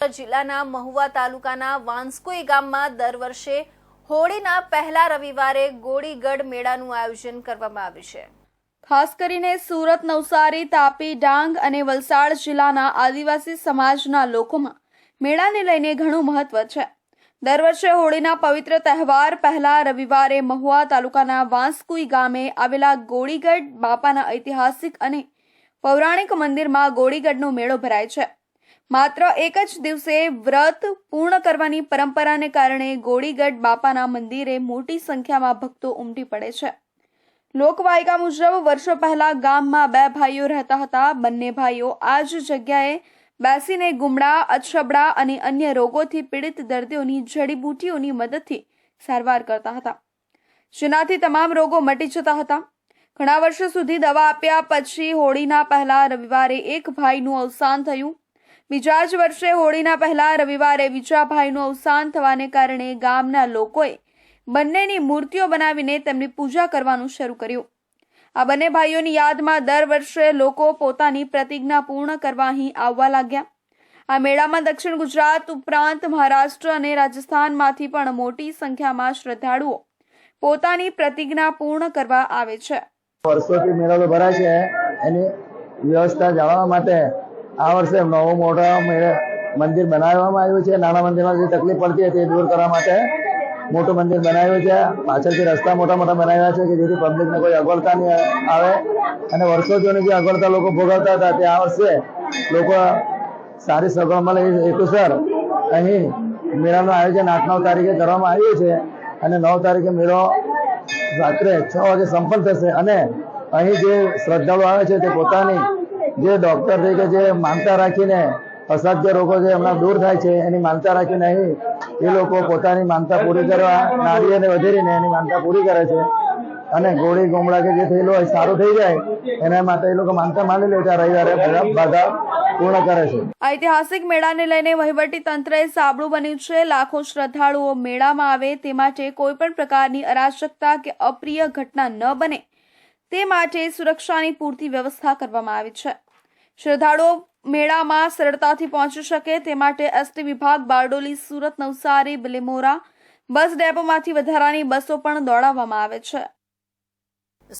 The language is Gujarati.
જિલ્લાના મહુવા તાલુકાના વાંસકોઈ ગામમાં દર વર્ષે હોળીના પહેલા રવિવારે ગોળીગઢ મેળાનું આયોજન કરવામાં આવ્યું છે. ખાસ કરીને સુરત, નવસારી, તાપી, ડાંગ અને વલસાડ જિલ્લાના આદિવાસી સમાજના લોકોમાં મેળાને લઈને ઘણું મહત્વ છે. દર વર્ષે હોળીના પવિત્ર તહેવાર પહેલા રવિવારે મહુવા તાલુકાના વાંસકુઈ ગામે આવેલા ગોળીગઢ બાપાના ઐતિહાસિક અને પૌરાણિક મંદિરમાં ગોળીગઢનો મેળો ભરાય છે. માત્ર એક જ દિવસે વ્રત પૂર્ણ કરવાની પરંપરાને કારણે ગોળીગઢ બાપાના મંદિરે મોટી સંખ્યામાં ભક્તો ઉમટી પડે છે. લોકવાયકા મુજબ વર્ષો પહેલા ગામમાં બે ભાઈઓ રહેતા હતા. બંને ભાઈઓ આ જ જગ્યાએ બેસીને ગુમડા, અછબડા અને અન્ય રોગોથી પીડિત દર્દીઓની જડીબૂટીઓની મદદથી સારવાર કરતા હતા. જેનાથી તમામ રોગો મટી જતા હતા. ઘણા વર્ષો સુધી દવા આપ્યા પછી હોળીના પહેલા રવિવારે એક ભાઈનું અવસાન થયું. બીજા જ વર્ષે હોળીના પહેલા રવિવારે વિજાભાઈનું અવસાન થવાને કારણે ગામના લોકોએ બંનેની મૂર્તિઓ બનાવીને તેમની પૂજા કરવાનું શરૂ કર્યું. આ બંને ભાઈઓની યાદમાં દર વર્ષે લોકો પોતાની પ્રતિજ્ઞા પૂર્ણ કરવા અહીં આવવા લાગ્યા. આ મેળામાં દક્ષિણ ગુજરાત ઉપરાંત મહારાષ્ટ્ર અને રાજસ્થાનમાંથી પણ મોટી સંખ્યામાં શ્રદ્ધાળુઓ પોતાની પ્રતિજ્ઞા પૂર્ણ કરવા આવે છે. વર્ષોથી મેળો ભરાય છે. એની વ્યવસ્થા જાણવા માટે આ વર્ષે નવો મોટા મંદિર બનાવવામાં આવ્યું છે. નાના મંદિરમાં જે તકલીફ પડતી હતી એ દૂર કરવા માટે મોટું મંદિર બનાવ્યું છે. પાછળથી રસ્તા મોટા મોટા બનાવ્યા છે કે જેથી પબ્લિકને કોઈ અગવડતા નહીં આવે. અને વર્ષો જૂની જે અગવડતા લોકો ભોગવતા હતા તે આ વર્ષે લોકો સારી સગવડ મળે એ હેતુસર અહીં મેળાનું આયોજન આઠ નવ તારીખે કરવામાં આવ્યું છે. અને નવ તારીખે મેળો રાત્રે છ વાગે સંપન્ન થશે. અને અહીં જે શ્રદ્ધાળુ આવે છે તે પોતાની જે ડોક્ટર તરીકે જે માનતા રાખીને અસાધ્ય રોગો જે હમણાં દૂર થાય છે, એની માનતા રાખીને અહીં એ લોકો પોતાની માનતા પૂરી કરવા નાળીઓને વધેરીને એની માનતા પૂરી કરે છે. અને ગોળી ગોમડા કે જે થયેલું હોય, સારું થઈ જાય, એના માટે એ લોકો માનતા માની લે રવિવારે બાધા પૂર્ણ કરે છે. ઐતિહાસિક મેળાને લઈને વહીવટી તંત્રએ સાબડું બન્યું છે, લાખો શ્રદ્ધાળુઓ મેળામાં આવે તે માટે કોઈ પણ પ્રકારની અરાજકતા કે અપ્રિય ઘટના ન બને, તે માટે સુરક્ષાની પૂરતી વ્યવસ્થા કરવામાં આવી છે. શ્રદ્ધાળુઓ મેળામાં સરળતાથી પહોંચી શકે તે માટે એસટી વિભાગ, બારડોલી, સુરત, નવસારી, બિલીમોરા બસ ડેપોમાંથી વધારાની બસો પણ દોડાવવામાં આવે છે.